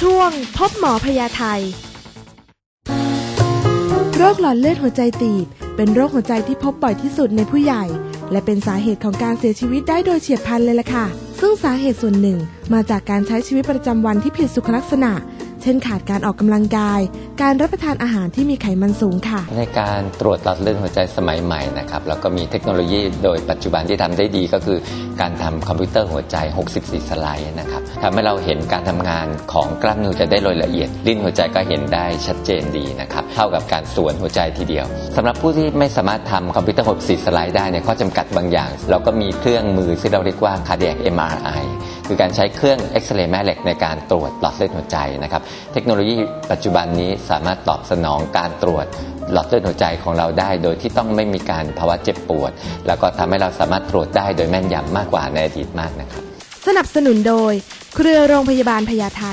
ช่วงพบหมอพยาไทย โรคหลอดเลือดหัวใจตีบ เป็นโรคหัวใจที่พบบ่อยที่สุดในผู้ใหญ่ และเป็นสาเหตุของการเสียชีวิตได้โดยเฉียบพลันเลยล่ะค่ะ ซึ่งสาเหตุส่วนหนึ่งมาจากการใช้ชีวิตประจำวันที่ผิดสุขลักษณะ เช่นขาดการออกกำลังกาย การรับประทานอาหารที่มีไขมันสูงค่ะ ในการตรวจหลอดเลือดหัวใจสมัยใหม่นะครับแล้วก็มีเทคโนโลยีโดยปัจจุบันที่ทำได้ดีก็คือ การทำคอมพิวเตอร์หัวใจ 64 สไลด์นะครับทำให้เราเห็นการทำงานของกล้ามเนื้อหัวใจได้โดยละเอียดลิ้นหัวใจก็เห็นได้ชัดเจนดีนะครับเท่ากับการสวนหัวใจทีเดียวสำหรับผู้ที่ไม่สามารถทำคอมพิวเตอร์64 สไลด์ได้เนี่ยข้อจำกัดบางอย่าง เราก็มีเครื่องมือที่เราเรียกว่า cardiac MRI คือการใช้เครื่องเอ็กซเรย์แม่เหล็กในการตรวจหลอดเลือดหัวใจนะครับเทคโนโลยีปัจจุบันนี้สามารถตอบสนองการตรวจหลอดเลือดหัวใจของเราได้ โดยที่ต้องไม่มีการภาวะเจ็บปวด แล้วก็ทำให้เราสามารถตรวจได้โดยแม่นยำมากกว่าในอดีตมากนะครับ สนับสนุนโดย เครือโรงพยาบาลพญาไท